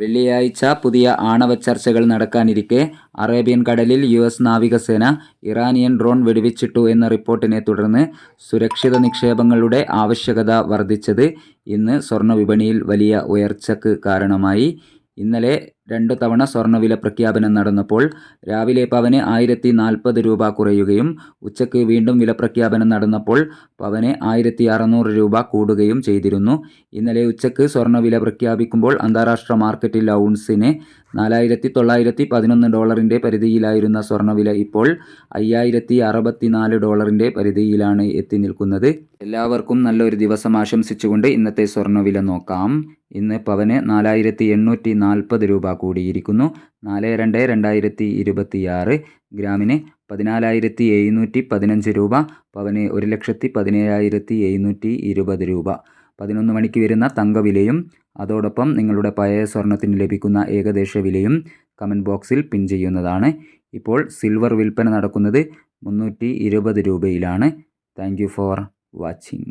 വെള്ളിയാഴ്ച പുതിയ ആണവ ചർച്ചകൾ നടക്കാനിരിക്കെ അറേബ്യൻ കടലിൽ യു എസ് നാവികസേന ഇറാനിയൻ ഡ്രോൺ വെടിവെച്ചിട്ടു എന്ന റിപ്പോർട്ടിനെ തുടർന്ന് സുരക്ഷിത നിക്ഷേപങ്ങളുടെ ആവശ്യകത വർദ്ധിച്ചത് ഇന്ന് സ്വർണവിപണിയിൽ വലിയ ഉയർച്ചക്ക് കാരണമായി. ഇന്നലെ രണ്ടു തവണ സ്വർണവില പ്രഖ്യാപനം നടന്നപ്പോൾ രാവിലെ പവന് ആയിരത്തി നാൽപ്പത് രൂപ കുറയുകയും ഉച്ചയ്ക്ക് വീണ്ടും വില പ്രഖ്യാപനം നടന്നപ്പോൾ പവന് ആയിരത്തി അറുന്നൂറ് രൂപ കൂടുകയും ചെയ്തിരുന്നു. ഇന്നലെ ഉച്ചയ്ക്ക് സ്വർണവില പ്രഖ്യാപിക്കുമ്പോൾ അന്താരാഷ്ട്ര മാർക്കറ്റിൽ ഔൺസിന് നാലായിരത്തി തൊള്ളായിരത്തി പതിനൊന്ന് ഡോളറിന്റെ പരിധിയിലായിരുന്ന സ്വർണവില ഇപ്പോൾ അയ്യായിരത്തി അറുപത്തിനാല് ഡോളറിന്റെ പരിധിയിലാണ് എത്തി നിൽക്കുന്നത് എല്ലാവർക്കും നല്ലൊരു ദിവസം ആശംസിച്ചുകൊണ്ട് ഇന്നത്തെ സ്വർണവില നോക്കാം. ഇന്ന് പവന് നാലായിരത്തി എണ്ണൂറ്റി നാൽപ്പത് രൂപ കൂടിയിരിക്കുന്നു. നാല് രണ്ട് രണ്ടായിരത്തി ഇരുപത്തിയാറ് ഗ്രാമിന് പതിനാലായിരത്തി എഴുന്നൂറ്റി പതിനഞ്ച് രൂപ. പവന് ഒരു ലക്ഷത്തി പതിനേഴായിരത്തി എഴുന്നൂറ്റി ഇരുപത് രൂപ. പതിനൊന്ന് മണിക്ക് വരുന്ന തങ്കവിലയും അതോടൊപ്പം നിങ്ങളുടെ പഴയ സ്വർണത്തിന് ലഭിക്കുന്ന ഏകദേശ വിലയും കമന്റ് ബോക്സിൽ പിൻ ചെയ്യുന്നതാണ്. ഇപ്പോൾ സിൽവർ വിൽപ്പന നടക്കുന്നത് മുന്നൂറ്റി ഇരുപത് രൂപയിലാണ്. Thank for watching.